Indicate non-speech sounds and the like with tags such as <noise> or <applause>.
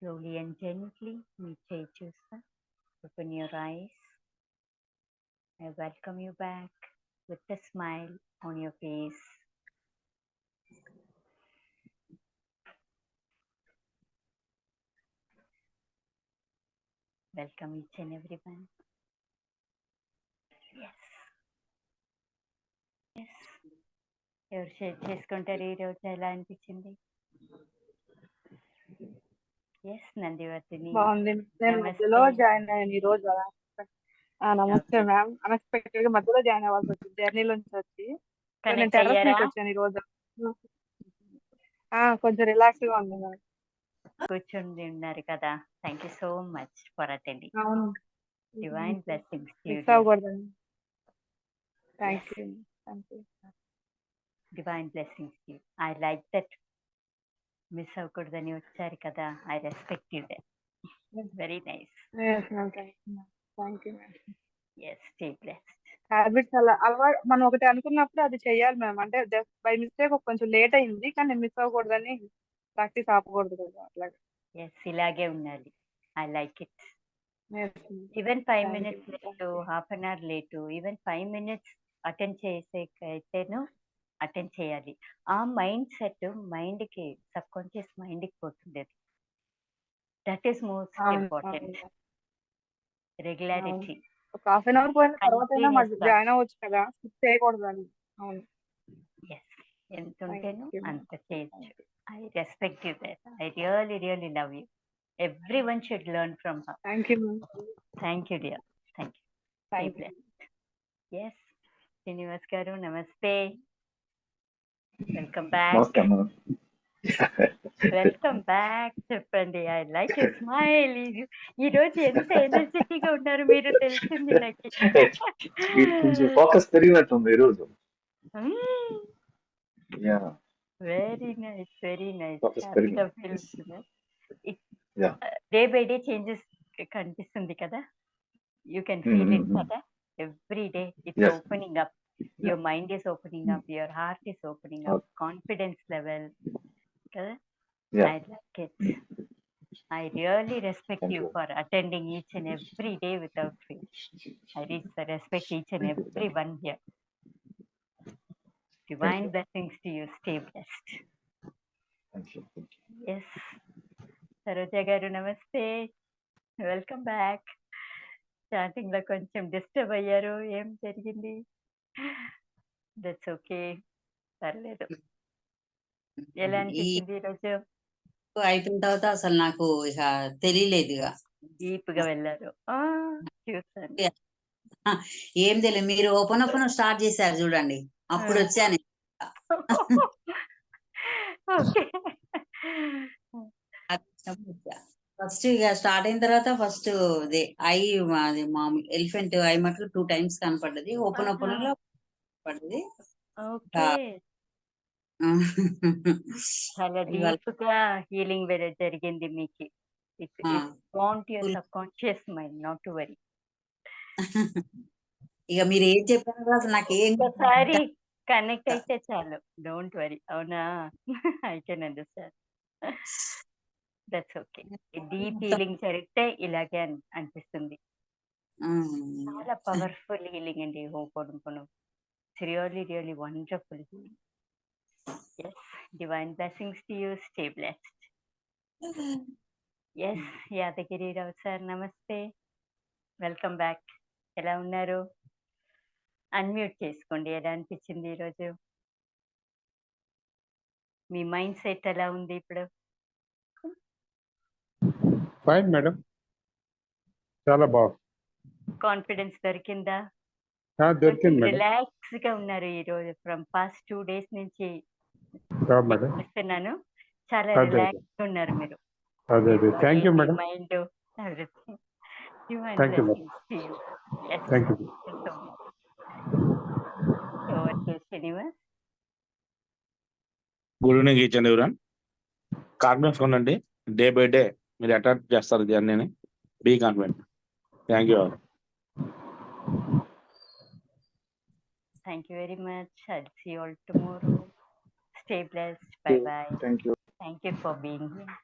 Slowly and gently, meet Chusa. Open your eyes. I welcome you back with a smile on your face. Welcome each and everyone. Yes. Yes. ఎవరు share చేసుకుంటారు ఈ రోజు ఎలా అనిపించింది yes నందివర్తిని బాగుంది. నేను మధ్యలో. జాయిన్ అయ్యాను ఈ రోజు. నమస్తే మ్యామ్ అన్ఎక్స్పెక్టెడ్గా మధ్యలో జాయిన్ అవ్వాల్సి వచ్చింది. జర్నీ నుంచి వచ్చి. నేను టెర్రస్ మీదకి వచ్చాను ఈ రోజు. కొంచెం రిలాక్స్గా ఉంది మ్యామ్ కూర్చుండి ఉన్నారు కదా. Thank you so much for attending అవును. Divine blessings miss అవ్వకూడదండి. Thank you thank you divine blessings I like that miss అవ్వకూడదని వచ్చారు కదా I respect you very nice yes ma'am thank you ma'am yes stay blessed habits అలా అలవాటు మనం ఒకటి అనుకున్నప్పుడు అది చెయ్యాలి మ్యామ్ అంటే బై మిస్టేక్ కొంచెం లేట్ అయింది కానీ మిస్ అవ్వకూడదని ప్రాక్టీస్ ఆపకూడదు కదా అట్లాగే ఎస్ ఇలాగే ఉండాలి. I like it. Even five minutes. Late half an hour late even five minutes attend చేసేకైతేను attend చేయాలి. ఆ మైండ్ సెట్ మైండ్కి సబ్ కాన్షియస్ మైండ్కి పోతుంది దట్ ఈస్ మోస్ట్ అవును, ఇంపార్టెంట్. అవును. రెగ్యులారిటీ. ఒక హాఫ్ అన్ అవర్ పోయిన తర్వాత అయినా మాకు. జాయిన్ అవ్వచ్చు కదా. స్కిప్ అవును. ఎస్ ఎంత ఉంటేను ma'am. అంత చేయొచ్చు. I respect you that I really really love you every one should learn from her thank you ma'am thank you dear thank you thank you yes Srinivas garu నమస్తే welcome back నమస్తే అమ్మ welcome back చెప్పండి I like you smile ఈ రోజు ఎంత ఎనర్జెటిక్గా ఉన్నారు మీరు తెలిసింది నాకు. మీకు కొంచెం ఫోకస్ పెరిగినట్టుంది ఈరోజు. Ya very nice very nice Focus పెరిగింది. Yeah. Day by day changes కనిపిస్తుంది కదా. You can feel it Mhm. కదా. Every day it's Yes. Opening up Your mind is opening up your heart is opening up confidence level కదా yeah I like it. I really respect Thank you you. for attending each and every day without fail. I re- respect each and every one here. Divine you. blessings to you. Stay blessed. Thank you Yes. Saroja garu, namaste. Welcome back starting లో కొంచెం disturb అయ్యారు ఏం జరిగింది that's okay పర్లేదు ఎలా అనిపించింది ఈరోజు అయిపోయిన తర్వాత అసలు నాకు ఇక తెలియలేదు ఇక డీప్గా వెళ్ళారు చూసాను ఏం తెలియదు మీరు ఓపెన్ ఓపెన్ స్టార్ట్ చేశారు చూడండి. అప్పుడు. వచ్చాను. <laughs> ఫస్ట్ ఇక స్టార్ట్ అయిన తర్వాత ఫస్ట్ అదే ఐ అది మామూలు ఎలిఫెంట్ ఐ మట్లు టూ టైమ్స్ కనపడ్డది. Open open. లో ఓకే. <laughs> చాలా డీప్గా హీలింగ్ జరిగింది మీకు. Want your. Subconscious mind not to worry. <laughs> ఇక మీరు ఏం చెప్పారు అసలు నాకు ఏం ఒకసారి కనెక్ట్ అయితే చాలు. Don't worry. అవునా? <laughs> I can understand. That's okay deep healing జరిగితే ఇలాగే అన్- అనిపిస్తుంది. చాలా పవర్ఫుల్ హీలింగ్ అండి హోపోనుకోను really really wonderful healing yes divine blessings to you stay blessed yes Yadagiri Rao sir నమస్తే. వెల్కమ్ బ్యాక్ ఎలా ఉన్నారు? అన్మ్యూట్ చేసుకోండి ఎలా అనిపించింది ఈరోజు? మీ మైండ్ సెట్ ఎలా ఉంది ఇప్పుడు? ఫైన్ మేడం చాలా బాగుంది. కాన్ఫిడెన్స్ దొరికిందా? దొరికింది మేడం. రిలాక్స్గా ఉన్నారు ఈ రోజు ఫ్రమ్ పాస్ట్ టూ డేస్ నుంచి చూస్తున్నాను. చాలా. రిలాక్స్ ఉన్నారు మీరు. అదే అదే. Thank you madam. Mind. Thank you good evening each and everyone confidence ఉండండి డే బై డే మీరు అటెండ్ చేస్తారు జర్నీని be confident thank you Thank you very much. I'll see you all tomorrow. Stay blessed. Bye bye. Thank you. Thank you for being here.